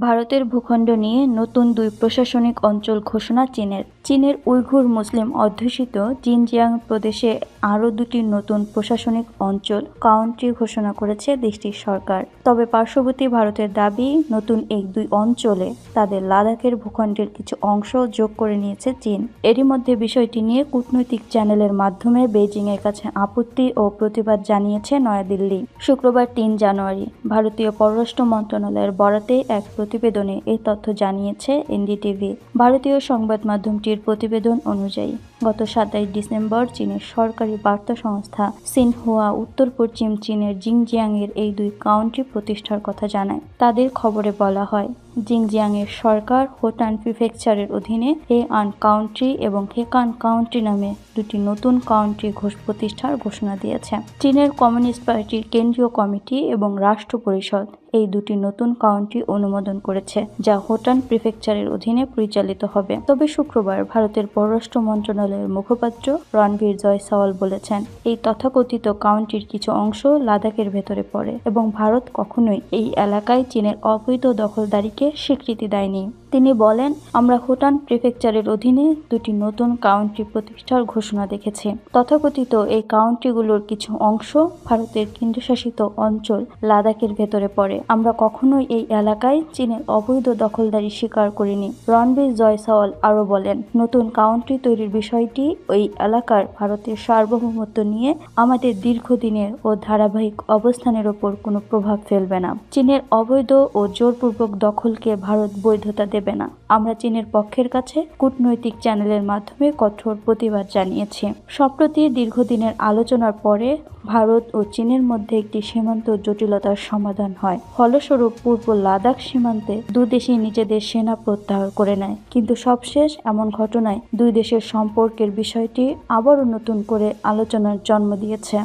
ভারতের ভূখণ্ড নিয়ে নতুন দুই প্রশাসনিক অঞ্চল ঘোষণা চীনের। চীনের উইঘুর মুসলিম অধ্যুষিত জিনজিয়াং প্রদেশে আরও দুটি নতুন প্রশাসনিক অঞ্চল কাউন্ট্রি ঘোষণা করেছে দেশটির সরকার। তবে পার্শ্ববর্তী ভারতের দাবি, নতুন এই দুই অঞ্চলে তাদের লাদাখের ভূখণ্ডের কিছু অংশ যোগ করে নিয়েছে চীন। এরই মধ্যে বিষয়টি নিয়ে কূটনৈতিক চ্যানেলের মাধ্যমে বেইজিংয়ের কাছে আপত্তি ও প্রতিবাদ জানিয়েছে নয়াদিল্লি। শুক্রবার তিন জানুয়ারি ভারতীয় পররাষ্ট্র মন্ত্রণালয়ের বরাতে এক প্রতিবেদনে এই তথ্য জানিয়েছে এনডিটিভি। ভারতীয় সংবাদ মাধ্যমটির প্রতিবেদন অনুযায়ী গত সাতাইশ ডিসেম্বর চীনের সরকারি বার্তা সংস্থা সিনহুয়া উত্তর পশ্চিম চীনের জিংজিয়াংয়ের এই দুই কাউন্টি প্রতিষ্ঠার কথা জানায়। তাদের খবরে বলা হয়, জিংজিয়াংয়ের সরকার হোটান প্রিফেকচারের অধীনে হে আন কাউন্ট্রি এবং হেকান কাউন্ট্রি নামে দুটি নতুন কাউন্টি ঘোষ প্রতিষ্ঠার ঘোষণা দিয়েছে। চীনের কমিউনিস্ট পার্টির কেন্দ্রীয় কমিটি এবং রাষ্ট্র পরিষদ এই দুটি নতুন কাউন্টি অনুমোদন করেছে, যা হোটান প্রিফেকচারের অধীনে পরিচালিত হবে। তবে শুক্রবার ভারতের পররাষ্ট্র মন্ত্রণালয়ের মুখপাত্র রণবীর জয়সওয়াল বলেছেন, এই তথাকথিত কাউন্টির কিছু অংশ লাদাখের ভেতরে পড়ে এবং ভারত কখনোই এই এলাকায় চীনের অবৈধ দখলদারিকে স্বীকৃতি দেয়নি। তিনি বলেন, আমরা হোটান প্রিফেকচারের অধীনে দুটি নতুন কাউন্টি প্রতিষ্ঠার ঘোষণা দেখেছি। তথাকথিত এই কাউন্টিগুলোর কিছু অংশ ভারতের কেন্দ্রশাসিত অঞ্চল লাদাখের ভেতরে পড়ে। আমরা কখনোই এই এলাকায় চীনের অবৈধ দখলদারি স্বীকার করিনি, রণবীর জয়সওয়াল আরও বলেন। নতুন কাউন্টি তৈরির বিষয়টি ওই এলাকার ভারতের সার্বভৌমত্ব নিয়ে আমাদের দীর্ঘদিনের ও ধারাবাহিক অবস্থানের ওপর কোনো প্রভাব ফেলবে না। চীনের অবৈধ ও জোরপূর্বক দখলকে ভারত বৈধতা দেবে না। আমরা চীনের পক্ষের কাছে কূটনৈতিক চ্যানেলের মাধ্যমে কঠোর প্রতিবাদ জানিয়েছি। সম্প্রতি দীর্ঘদিনের আলোচনার পরে ভারত ও চীনের মধ্যে একটি সীমান্ত জটিলতার সমাধান হয়। ফলস্বরূপ, পূর্ব লাদাখ সীমান্তে দুই দেশই নিজেদের সেনা প্রত্যাহার করে নেয়। কিন্তু সবশেষ এমন ঘটনায় দুই দেশের সম্পর্কের বিষয়টি আবারও নতুন করে আলোচনার জন্ম দিয়েছে।